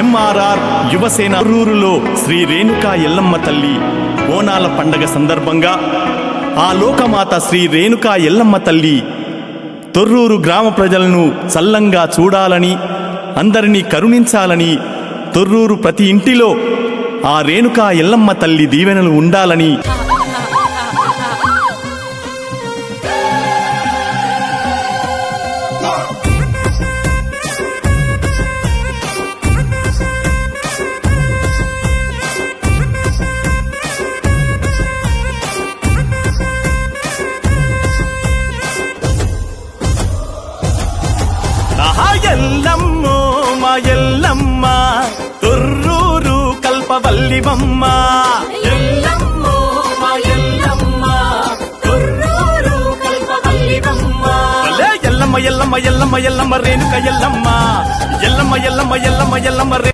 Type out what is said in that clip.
MRR Yuvasena రూరులో శ్రీ రేణుకా ఎల్లమ్మ తల్లి బోనాల పండగ సందర్భంగా ఆ లోకమాత శ్రీ రేణుకా ఎల్లమ్మ తల్లి తొర్రూరు గ్రామ ప్రజలను చల్లంగా చూడాలని అందరినీ కరుణించాలని తొర్రూరు ప్రతి ఇంటిలో ఆ రేణుకా ఎల్లమ్మ తల్లి దీవెనలు ఉండాలని ఆహా ఎల్లమ్మో మా ఎల్లమ్మ. తొర్రూరు కల్పవల్లివమ్మ ఎల్లమ్మో మా ఎల్లమ్మ. తొర్రూరు కల్పవల్లివమ్మ ఎల్లమ్మ ఎల్లమ్మ ఎల్లమ్మ ఎల్లమ్మ రేణుక ఎల్లమ్మ. ఎల్లమ్మ ఎల్లమ్మ ఎల్లమ్మ ఎల్లమ్మ